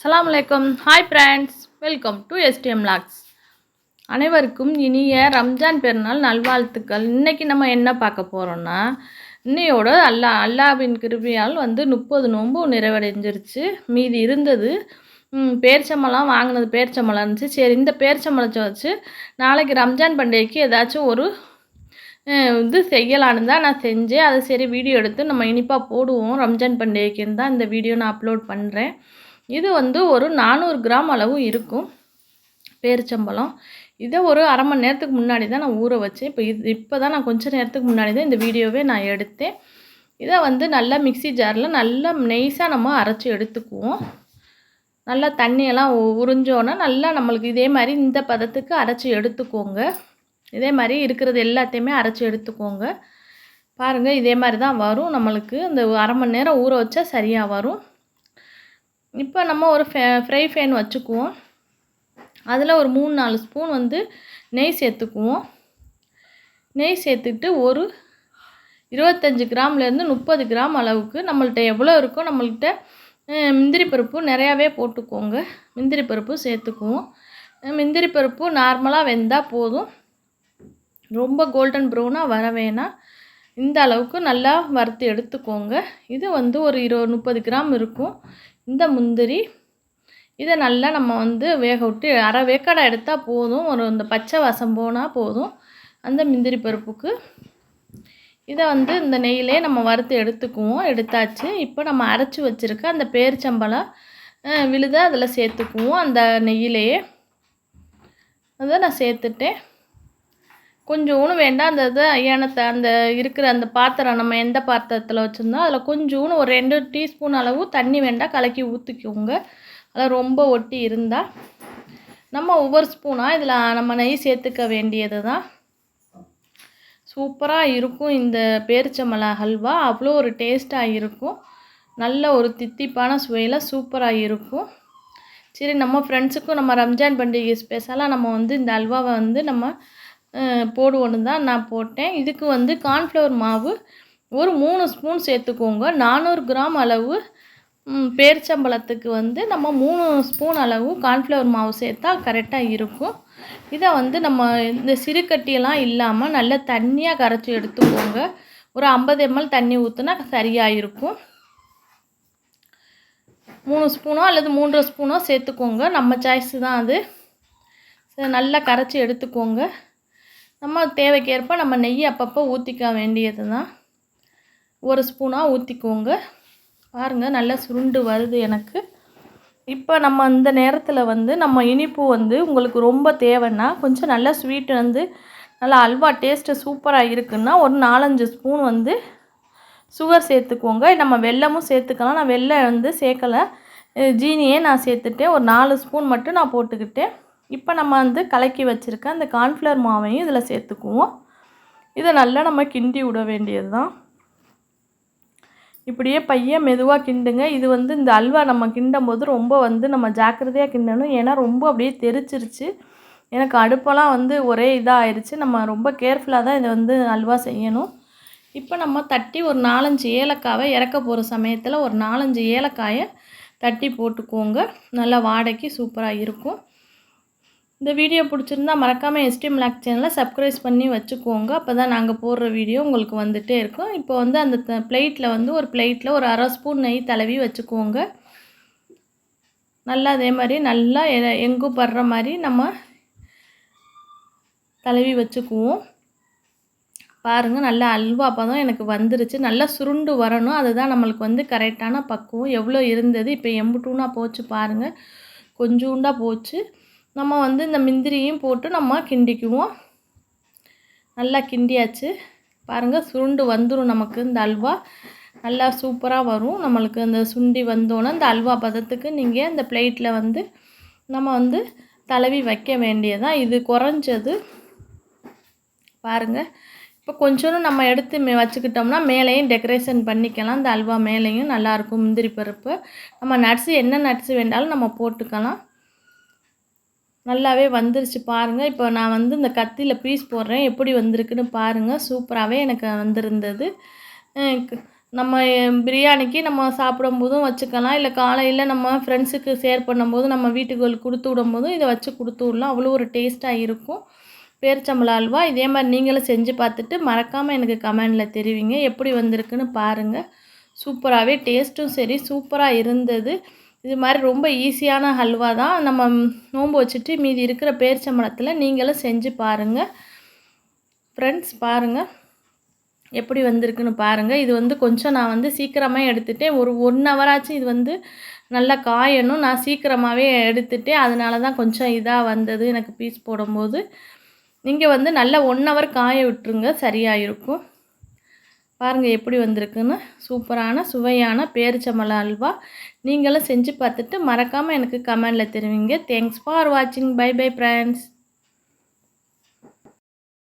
அஸ்லாம் வலைக்கம் hi friends welcome to STM logs அனைவருக்கும் இனிய ரம்ஜான் பெருநாள் நல்வாழ்த்துக்கள். இன்றைக்கி நம்ம என்ன பார்க்க போகிறோம்னா இன்னையோட அல்லா அல்லாவின் கிருபியால் வந்து முப்பது நோன்பு நிறைவடைஞ்சிருச்சு. மீதி இருந்தது பேர்ச்சம்பளம் பேரிச்சம்பழம் வாங்கினது பேரிச்சம்பழம் இருந்துச்சு. சரி இந்த பேரிச்சம்பழத்தை வச்சு நாளைக்கு ரம்ஜான் பண்டிகைக்கு ஏதாச்சும் ஒரு இது செய்யலான்னு தான் நான் செஞ்சேன். அது சரி வீடியோ எடுத்து நம்ம இனிப்பாக போடுவோம். ரம்ஜான் பண்டிகைக்குன்னு தான் இந்த வீடியோ நான் அப்லோட் பண்ணுறேன் இது வந்து ஒரு நானூறு கிராம் அளவு இருக்கும் பேரிச்சம்பழம். இதை ஒரு அரை மணி நேரத்துக்கு முன்னாடி தான் நான் ஊற வச்சேன். இப்போ இது இப்போ தான் நான் கொஞ்ச நேரத்துக்கு முன்னாடி தான் இந்த வீடியோவே நான் எடுத்தேன். இதை வந்து நல்லா மிக்ஸி ஜாரில் நல்லா நெய்ஸாக நம்ம அரைச்சி எடுத்துக்குவோம். நல்லா தண்ணியெல்லாம் உறிஞ்சோன்னா நல்லா நம்மளுக்கு இதே மாதிரி இந்த பதத்துக்கு அரைச்சி எடுத்துக்கோங்க. இதே மாதிரி இருக்கிறது எல்லாத்தையுமே அரைச்சி எடுத்துக்கோங்க. பாருங்கள் இதே மாதிரி தான் வரும். நம்மளுக்கு இந்த அரை மணி நேரம் ஊற வச்சா சரியாக வரும். இப்போ நம்ம ஒரு ஃபே ஃப்ரை ஃபேன் வச்சுக்குவோம். அதில் ஒரு மூணு நாலு ஸ்பூன் வந்து நெய் சேர்த்துக்குவோம். நெய் சேர்த்துக்கிட்டு ஒரு இருபத்தஞ்சி கிராம்லேருந்து முப்பது கிராம் அளவுக்கு நம்மள்ட்ட எவ்வளோ இருக்கோ நம்மள்கிட்ட முந்திரி பருப்பு நிறையாவே போட்டுக்கோங்க. முந்திரி பருப்பு சேர்த்துக்குவோம். முந்திரி பருப்பு நார்மலாக வெந்தால் போதும். ரொம்ப கோல்டன் ப்ரௌனாக வர வேணாம் இந்த அளவுக்கு நல்லா வறுத்து எடுத்துக்கோங்க. இது வந்து ஒரு இருபது முப்பது கிராம் இருக்கும். இந்த முந்திரி இதை நல்லா நம்ம வந்து வேக விட்டு அரை வேக்காடை எடுத்தால் போதும். ஒரு இந்த பச்சை வாசம் போனால் போதும். அந்த முந்திரி பருப்புக்கு. இதை வந்து இந்த நெய்யிலே நம்ம வறுத்து எடுத்துக்குவோம். எடுத்தாச்சு. இப்போ நம்ம அரைச்சி வச்சுருக்க அந்த பேரிச்சம்பளம் விழுத அதில் சேர்த்துக்குவோம். அந்த நெய்யிலேயே. அதை நான் சேர்த்துட்டேன். கொஞ்சோன்னு வேண்டாம். அந்த இது ஏனத்தை அந்த இருக்கிற அந்த பாத்திரம் நம்ம எந்த பாத்திரத்தில் வச்சுருந்தோம் அதில் கொஞ்சோன்னு ஒரு ரெண்டு டீஸ்பூன் அளவு தண்ணி வேண்டாம் கலக்கி ஊற்றிக்கோங்க அதில் ரொம்ப ஒட்டி இருந்தால் நம்ம ஒவ்வொரு ஸ்பூனாக இதில் நம்ம நெய் சேர்த்துக்க வேண்டியது தான். சூப்பராக இருக்கும் இந்த பேரிச்சம்பழ ஹல்வா. அவ்வளோ ஒரு டேஸ்ட்டாக இருக்கும். நல்ல ஒரு தித்திப்பான சுவையில் சூப்பராக இருக்கும். சரி நம்ம ஃப்ரெண்ட்ஸுக்கும் நம்ம ரம்ஜான் பண்டிகை ஸ்பெஷலாக நம்ம வந்து இந்த அல்வாவை வந்து நம்ம போடுவோன்னு தான் நான் போட்டேன். இதுக்கு வந்து கார்ன்ஃப்ளவர் மாவு ஒரு மூணு ஸ்பூன் சேர்த்துக்கோங்க. நானூறு கிராம் அளவு பேரிச்சம்பழத்துக்கு வந்து நம்ம மூணு ஸ்பூன் அளவு கார்ன்ஃப்ளவர் மாவு சேர்த்தா கரெக்டாக இருக்கும். இதை வந்து நம்ம இந்த சிறுகட்டியெல்லாம் இல்லாமல் நல்லா தண்ணியாக கரைச்சி எடுத்துக்கோங்க. ஒரு ஐம்பது எம்எல் தண்ணி ஊற்றுனா சரியாக இருக்கும் மூணு ஸ்பூனோ அல்லது மூன்றரை ஸ்பூனோ சேர்த்துக்கோங்க. நம்ம சாய்ஸு தான் அது. நல்லா கரைச்சி எடுத்துக்கோங்க. நம்ம தேவைக்கேற்ப நம்ம நெய் அப்பப்போ ஊற்றிக்க வேண்டியது தான் ஒரு ஸ்பூனாக ஊற்றிக்கோங்க பாருங்கள் நல்லா சுருண்டு வருது எனக்கு. இப்போ நம்ம இந்த நேரத்தில் வந்து நம்ம இனிப்பு வந்து உங்களுக்கு ரொம்ப தேவைன்னா கொஞ்சம் நல்லா ஸ்வீட் வந்து நல்லா அல்வா டேஸ்ட்டு சூப்பராக இருக்குன்னா ஒரு நாலஞ்சு ஸ்பூன் வந்து சுகர் சேர்த்துக்கோங்க. நம்ம வெல்லமும் சேர்த்துக்கலாம். நான் வெள்ளை வந்து சேர்க்கலை. ஜீனியே நான் சேர்த்துட்டேன். ஒரு நாலு ஸ்பூன் மட்டும் நான் போட்டுக்கிட்டேன். இப்போ நம்ம வந்து கலக்கி வச்சுருக்க அந்த கார்ன்ஃப்ளவர் மாவையும் இதில் சேர்த்துக்குவோம். இதை நல்லா நம்ம கிண்டி விட வேண்டியது தான் இப்படியே பையன் மெதுவாக கிண்டுங்க. இது வந்து இந்த அல்வா நம்ம கிண்டும் போது ரொம்ப வந்து நம்ம ஜாக்கிரதையாக கிண்டணும். ஏன்னா ரொம்ப அப்படியே தெரிச்சிருச்சு. எனக்கு அடுப்பெல்லாம் வந்து ஒரே இதாக ஆயிடுச்சு நம்ம ரொம்ப கேர்ஃபுல்லாக தான் இதை வந்து அல்வா செய்யணும். இப்போ நம்ம தட்டி ஒரு நாலஞ்சு ஏலக்காவை இறக்க போகிற சமயத்தில் ஒரு நாலஞ்சு ஏலக்காயை தட்டி போட்டுக்கோங்க. நல்லா வாடகை சூப்பராக இருக்கும். இந்த வீடியோ பிடிச்சிருந்தா மறக்காமல் எஸ்டிஎம் லாக் சேனலை சப்ஸ்கிரைப் பண்ணி வச்சுக்கோங்க. அப்போ தான் நாங்கள் போடுற வீடியோ உங்களுக்கு வந்துகிட்டே இருக்கும். இப்போ வந்து அந்த பிளேட்டில் வந்து ஒரு பிளேட்டில் ஒரு அரை ஸ்பூன் நெய் தடவி வச்சுக்கோங்க. நல்லா அதே மாதிரி நல்லா எங்கும் படுற மாதிரி நம்ம தடவி வச்சுக்குவோம். பாருங்கள் நல்லா அல்வா பதம் எனக்கு வந்துருச்சு. நல்லா சுருண்டு வரணும். அதுதான் நம்மளுக்கு வந்து கரெக்டான பக்குவம். எவ்வளோ இருந்தது? இப்போ எம்புட்டூனா போச்சு பாருங்கள் கொஞ்சூண்டாக போச்சு. நம்ம வந்து இந்த முந்திரியும் போட்டு நம்ம கிண்டிக்குவோம் நல்லா கிண்டியாச்சு. பாருங்கள் சுருண்டு வந்துடும் நமக்கு இந்த அல்வா. நல்லா சூப்பராக வரும். நம்மளுக்கு அந்த சுண்டி வந்தோன்னே இந்த அல்வா பதத்துக்கு நீங்கள் இந்த பிளேட்டில் வந்து நம்ம வந்து தடவி வைக்க வேண்டியதான் இது குறைஞ்சது. பாருங்கள் இப்போ கொஞ்சோன்னு நம்ம எடுத்து மே வச்சுக்கிட்டோம்னா மேலேயும் டெக்கரேஷன் பண்ணிக்கலாம். இந்த அல்வா மேலேயும் நல்லாயிருக்கும் முந்திரி பருப்பு. நம்ம நட்ஸு என்ன நட்ஸு வேண்டாலும் நம்ம போட்டுக்கலாம். நல்லாவே வந்துருச்சு பாருங்கள் இப்போ நான் வந்து இந்த கத்தியில் பீஸ் போடுறேன். எப்படி வந்திருக்குன்னு பாருங்கள் சூப்பராகவே எனக்கு வந்திருந்தது. நம்ம பிரியாணிக்கு நம்ம சாப்பிடும்போதும் வச்சுக்கலாம். இல்லை காலையில் நம்ம ஃப்ரெண்ட்ஸுக்கு ஷேர் பண்ணும்போது நம்ம வீட்டுக்கு கொடுத்து விடும்போதும் இதை வச்சு கொடுத்து விடலாம். அவ்வளோ ஒரு டேஸ்ட்டாக இருக்கும். பேரிச்சம்பள அல்வா இதே மாதிரி நீங்களும் செஞ்சு பார்த்துட்டு மறக்காமல் எனக்கு கமெண்டில் தெரிவிங்க. எப்படி வந்திருக்குன்னு பாருங்கள் சூப்பராகவே டேஸ்ட்டும் சரி சூப்பராக இருந்தது. இது மாதிரி ரொம்ப ஈஸியான ஹல்வா தான். நம்ம நோன்பு வச்சுட்டு மீதி இருக்கிற பேரிச்சம்பழத்தில் நீங்களும் செஞ்சு பாருங்கள் ஃப்ரெண்ட்ஸ் பாருங்கள் எப்படி வந்திருக்குன்னு பாருங்கள் இது வந்து கொஞ்சம் நான் வந்து சீக்கிரமாக எடுத்துட்டேன். ஒரு ஒன் ஹவராச்சும் இது வந்து நல்லா காயணும். நான் சீக்கிரமாகவே எடுத்துட்டேன். அதனால தான் கொஞ்சம் இதாக வந்தது. எனக்கு பீஸ் போடும்போது. நீங்கள் வந்து நல்லா ஒன் ஹவர் காய விட்டுருங்க. சரியாக இருக்கும் பாருங்கள் எப்படி வந்திருக்குன்னு. சூப்பரான சுவையான பேரிச்சம்பழ அல்வா. நீங்களும் செஞ்சு பார்த்துட்டு மறக்காமல் எனக்கு கமெண்டில் தெரிவிங்க. தேங்க்ஸ் ஃபார் வாட்சிங் பை பை ஃப்ரெண்ட்ஸ்